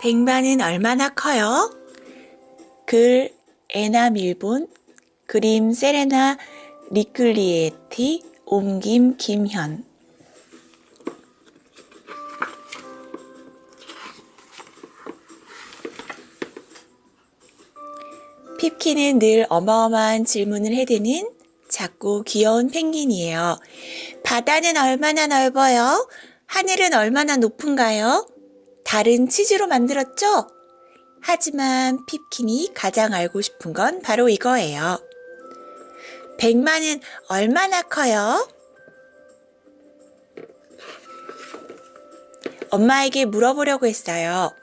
백만은 얼마나 커요? 글 에나 밀본 그림 세레나 리클리에티 옮김 김현 핍키는 늘 어마어마한 질문을 해대는 작고 귀여운 펭귄이에요. 바다는 얼마나 넓어요? 하늘은 얼마나 높은가요? 달은 치즈로 만들었죠? 하지만 핍킨이 가장 알고 싶은 건 바로 이거예요. 백만은 얼마나 커요? 엄마에게 물어보려고 했어요.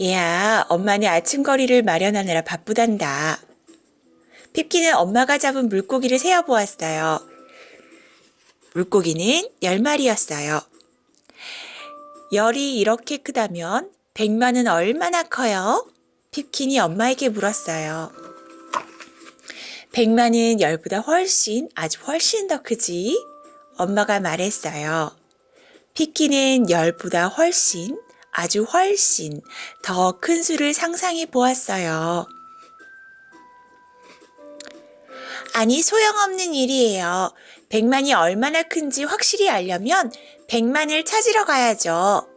얘야, 엄마는 아침거리를 마련하느라 바쁘단다. 핍키는 엄마가 잡은 물고기를 세어보았어요. 물고기는 열 마리였어요. 열이 이렇게 크다면 백만은 얼마나 커요? 핍킨이 엄마에게 물었어요. 백만은 열보다 훨씬, 아주 훨씬 더 크지? 엄마가 말했어요. 피키는 열보다 훨씬, 아주 훨씬 더 큰 수를 상상해 보았어요. 아니, 소용없는 일이에요. 백만이 얼마나 큰지 확실히 알려면 백만을 찾으러 가야죠.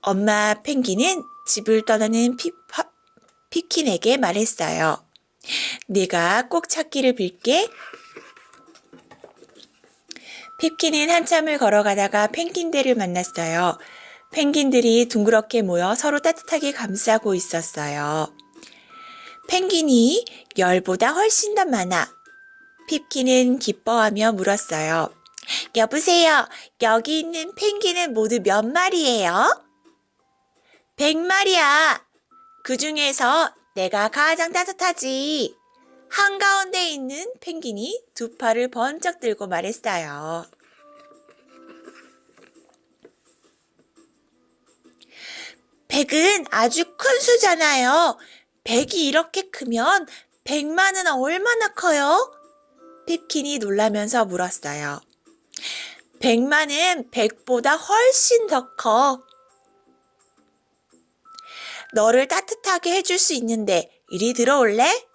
엄마 펭귄은 집을 떠나는 피, 파, 피킨에게 말했어요. 내가 꼭 찾기를 빌게. 핍키는 한참을 걸어가다가 펭귄들을 만났어요. 펭귄들이 둥그렇게 모여 서로 따뜻하게 감싸고 있었어요. 펭귄이 열보다 훨씬 더 많아. 핍키는 기뻐하며 물었어요. 여보세요. 여기 있는 펭귄은 모두 몇 마리예요? 백 마리야. 그 중에서 내가 가장 따뜻하지. 한가운데 있는 펭귄이 두 팔을 번쩍 들고 말했어요. 백은 아주 큰 수잖아요. 백이 이렇게 크면 백만은 얼마나 커요? 핍킨이 놀라면서 물었어요. 백만은 백보다 훨씬 더 커. 너를 따뜻하게 해줄 수 있는데 이리 들어올래?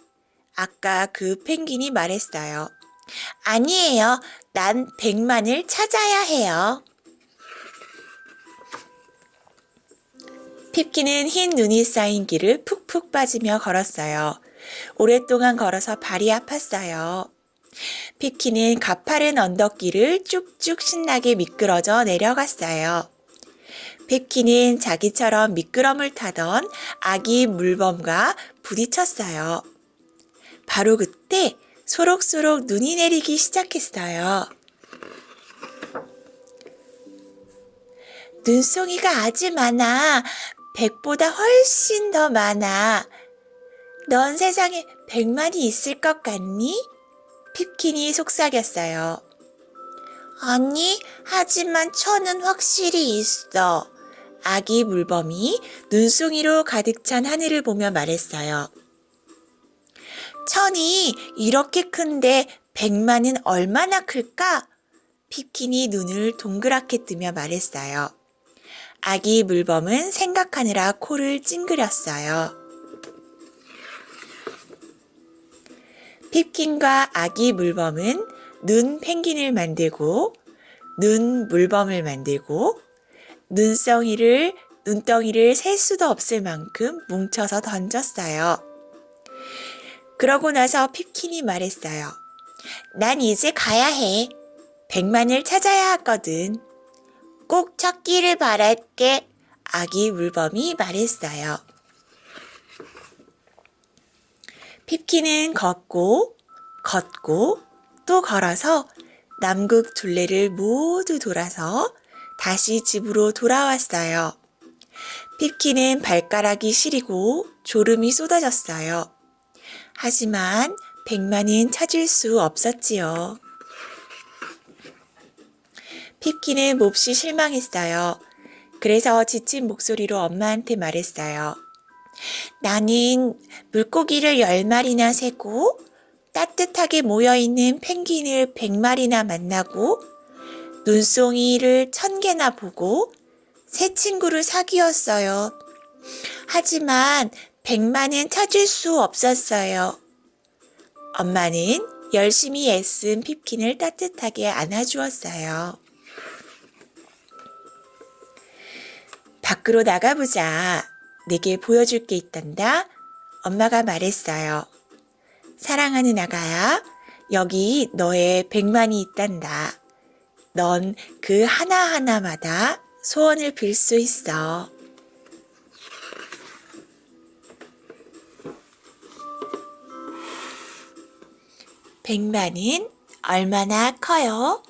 아까 그 펭귄이 말했어요. 아니에요. 난 백만을 찾아야 해요. 핍키는 흰 눈이 쌓인 길을 푹푹 빠지며 걸었어요. 오랫동안 걸어서 발이 아팠어요. 핍키는 가파른 언덕길을 쭉쭉 신나게 미끄러져 내려갔어요. 핍키는 자기처럼 미끄럼을 타던 아기 물범과 부딪혔어요. 바로 그때 소록소록 눈이 내리기 시작했어요. 눈송이가 아주 많아. 백보다 훨씬 더 많아. 넌 세상에 백만이 있을 것 같니? 핍킨이 속삭였어요. 아니, 하지만 천은 확실히 있어. 아기 물범이 눈송이로 가득 찬 하늘을 보며 말했어요. 천이 이렇게 큰데 백만은 얼마나 클까? 피킨이 눈을 동그랗게 뜨며 말했어요. 아기 물범은 생각하느라 코를 찡그렸어요. 핍킨과 아기 물범은 눈 펭귄을 만들고 눈 물범을 만들고 눈덩이를 눈덩이를 셀 수도 없을 만큼 뭉쳐서 던졌어요. 그러고 나서 핍킨이 말했어요. 난 이제 가야 해. 백만을 찾아야 하거든. 꼭 찾기를 바랄게. 아기 물범이 말했어요. 핍키는 걷고, 걷고, 또 걸어서 남극 둘레를 모두 돌아서 다시 집으로 돌아왔어요. 핍키는 발가락이 시리고 졸음이 쏟아졌어요. 하지만 백만은 찾을 수 없었지요. 핍키는 몹시 실망했어요. 그래서 지친 목소리로 엄마한테 말했어요. 나는 물고기를 열 마리나 세고 따뜻하게 모여있는 펭귄을 백 마리나 만나고 눈송이를 천 개나 보고 새 친구를 사귀었어요. 하지만 백만은 찾을 수 없었어요. 엄마는 열심히 애쓴 핍킨을 따뜻하게 안아주었어요. 밖으로 나가보자. 내게 보여줄 게 있단다. 엄마가 말했어요. 사랑하는 아가야, 여기 너의 백만이 있단다. 넌 그 하나하나마다 소원을 빌 수 있어. 백만은 얼마나 커요?